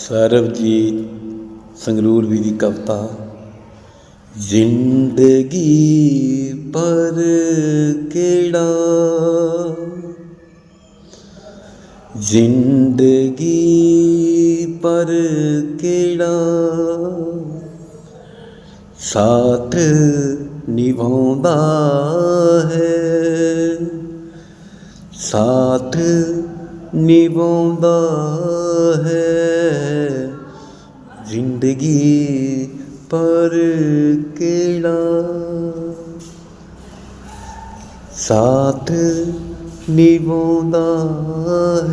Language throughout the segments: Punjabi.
ਸਰਬਜੀਤ ਸੰਗਰੂਰ ਵੀ ਦੀ ਕਵਿਤਾ, ਜ਼ਿੰਦਗੀ ਪਰ ਕਿਹੜਾ? ਜ਼ਿੰਦਗੀ ਪਰ ਕਿਹੜਾ? ਸਾਥ ਨਿਭਾਉਂਦਾ ਹੈ। ਸਾਥ ਨਿਭਾਉਂਦਾ ਜ਼ਿੰਦਗੀ ਪਰ ਕਿਹੜਾ? ਸਾਥ ਨਿਭਾਉਂਦਾ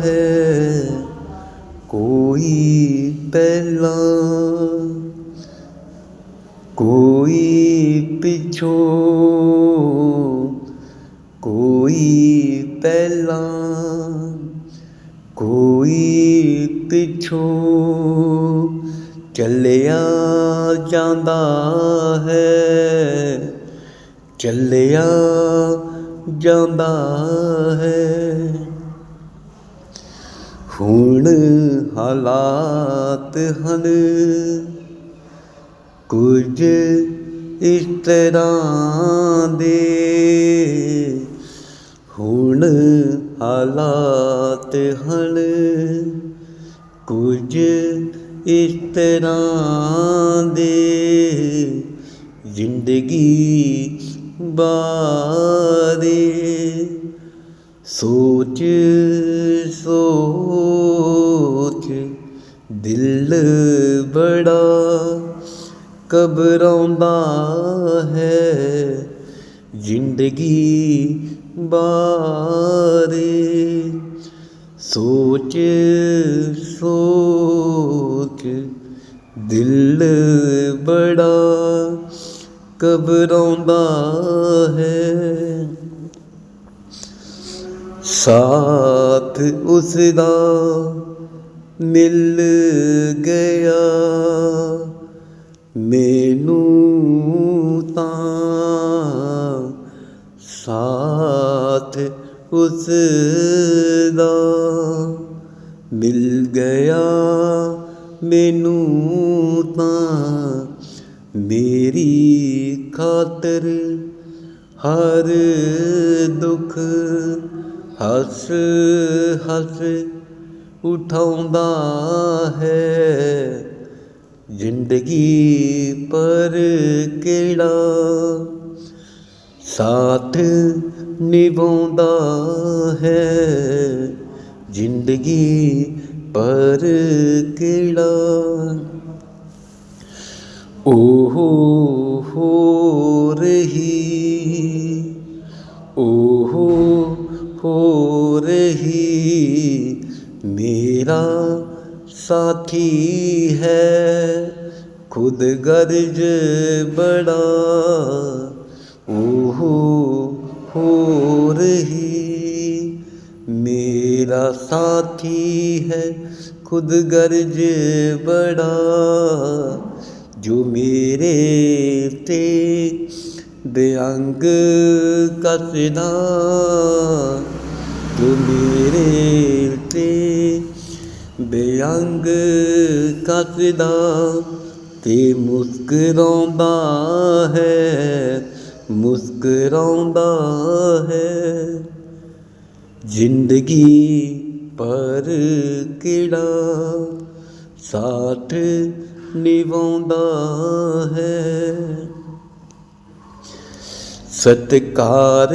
ਹੈ ਕੋਈ ਪਹਿਲਾਂ ਕੋਈ ਪਿੱਛੋਂ ਕੋਈ ਪਹਿਲਾਂ ਕੋਈ ਪਿੱਛੋਂ। ਚੱਲਿਆ ਜਾਂਦਾ ਹੈ, ਚੱਲਿਆ ਜਾਂਦਾ ਹੈ। ਹੁਣ ਹਾਲਾਤ ਹਨ, ਕੁਝ ਇਸ ਤਰ੍ਹਾਂ ਦੇ। ਹੁਣ ਹਾਲਾਤ ਜ਼ਿੰਦਗੀ ਬਾਰੇ। ਸੋਚ ਸੋਚ ਦਿਲ ਬੜਾ ਘਬਰਾਉਂਦਾ ਹੈ। ਜ਼ਿੰਦਗੀ ਬਾਰੇ ਸੋਚ ਸੋਚ ਦਿਲ ਬੜਾ ਘਬਰਾਉਂਦਾ ਹੈ। ਸਾਥ ਉਸ ਦਾ ਮਿਲ ਗਿਆ। ਮੈਨੂੰ ਤਾਂ ਸਾਥ ਉਸ ਦਾ ਮਿਲ ਗਿਆ। ਮੈਨੂੰ ਤਾਂ ਮੇਰੀ ਖਾਤਰ ਹਰ ਦੁੱਖ ਹੱਸ ਹੱਸ ਉਠਾਉਂਦਾ ਹੈ। ਜ਼ਿੰਦਗੀ ਪਰ ਕਿਹੜਾ ਸਾਥ ਨਿਭਾਉਂਦਾ ਹੈ। ਜ਼ਿੰਦਗੀ ਪਰ ਕਿਹੜਾ ਉਹ ਹੋ ਰਹੀ ਉਹ ਹੋ ਰਹੀ, ਮੇਰਾ ਸਾਥੀ ਹੈ, ਖੁਦ ਗਰਜ ਬੜਾ ਓਹੋ ਹੋ ਮੇਰਾ ਸਾਥੀ ਹੈ, ਖੁਦ ਗਰਜ ਬੜਾ। ਜੋ ਮੇਰੇ ਤੇ ਬੇਅੰਗ ਕੱਸਦਾ, ਜੋ ਮੇਰੇ ਤੇ ਬੇਅੰਗ ਕੱਸਦਾ, ਤੇ ਮੁਸਕਰਾਉਂਦਾ ਹੈ ਮੁਸਕਰਾਉਂਦਾ ਹੈ। ਜ਼ਿੰਦਗੀ ਪਰ ਕਿਹੜਾ ਸਾਥ ਨਿਭਾਉਂਦਾ ਹੈ ਸਤਕਾਰ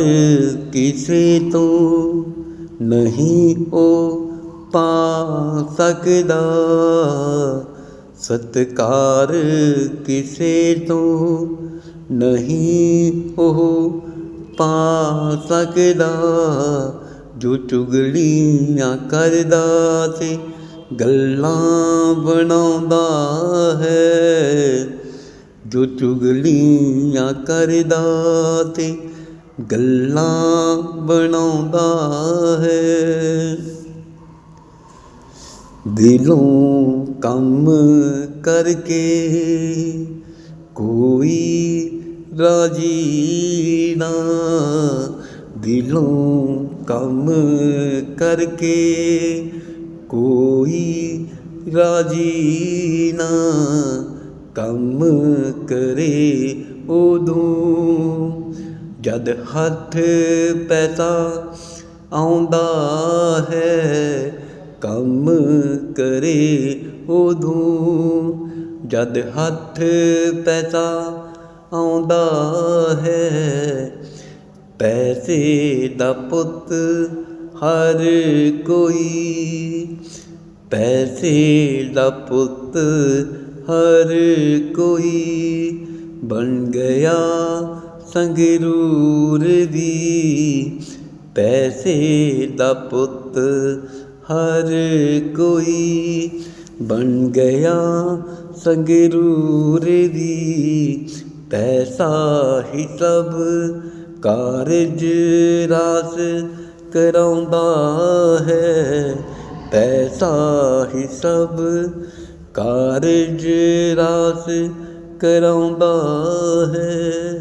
ਕਿਸੇ ਤੋਂ ਨਹੀਂ ਉਹ ਪਾ ਸਕਦਾ ਸਤਕਾਰ ਕਿਸੇ ਤੋਂ ਨਹੀਂ ਉਹ ਪਾ ਸਕਦਾ ਜੋ ਚੁਗਲੀਆਂ ਕਰਦਾ ਤੇ ਗੱਲਾਂ ਬਣਾਉਂਦਾ ਹੈ। ਜੋ ਚੁਗਲੀਆਂ ਕਰਦਾ ਤੇ ਗੱਲਾਂ ਬਣਾਉਂਦਾ ਹੈ। ਦਿਲੋਂ ਕੰਮ ਕਰਕੇ ਕੋਈ ਰਾਜੀ ਨਾ ਦਿਲੋਂ ਕੰਮ ਕਰਕੇ ਕੋਈ ਰਾਜੀ ਨਾ ਕੰਮ ਕਰੇ ਉਦੋਂ ਜਦ ਹੱਥ ਪੈਸਾ ਆਉਂਦਾ ਹੈ ਕੰਮ ਕਰੇ ਉਦੋਂ ਜਦ ਹੱਥ ਪੈਸਾ ਆਉਂਦਾ ਹੈ ਪੈਸੇ ਦਾ ਪੁੱਤ ਹਰ ਕੋਈ। ਪੈਸੇ ਦਾ ਪੁੱਤ ਹਰ ਕੋਈ ਬਣ ਗਿਆ ਸੰਗਰੂਰ ਦੀ। ਪੈਸੇ ਦਾ ਪੁੱਤ ਹਰ ਕੋਈ ਬਣ ਗਿਆ ਸੰਗਰੂਰ ਦੀ। ਪੈਸਾ ਹੀ ਸਭ ਕਾਰਜ ਰਾਸ ਕਰਾਉਂਦਾ ਹੈ। ਪੈਸਾ ਹੀ ਸਭ ਕਾਰਜ ਰਾਸ ਕਰਾਉਂਦਾ ਹੈ।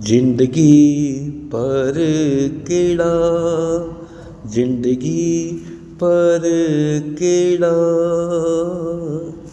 ਜ਼ਿੰਦਗੀ ਪਰ ਕਿਹੜਾ? ਜ਼ਿੰਦਗੀ ਪਰ ਕਿਹੜਾ?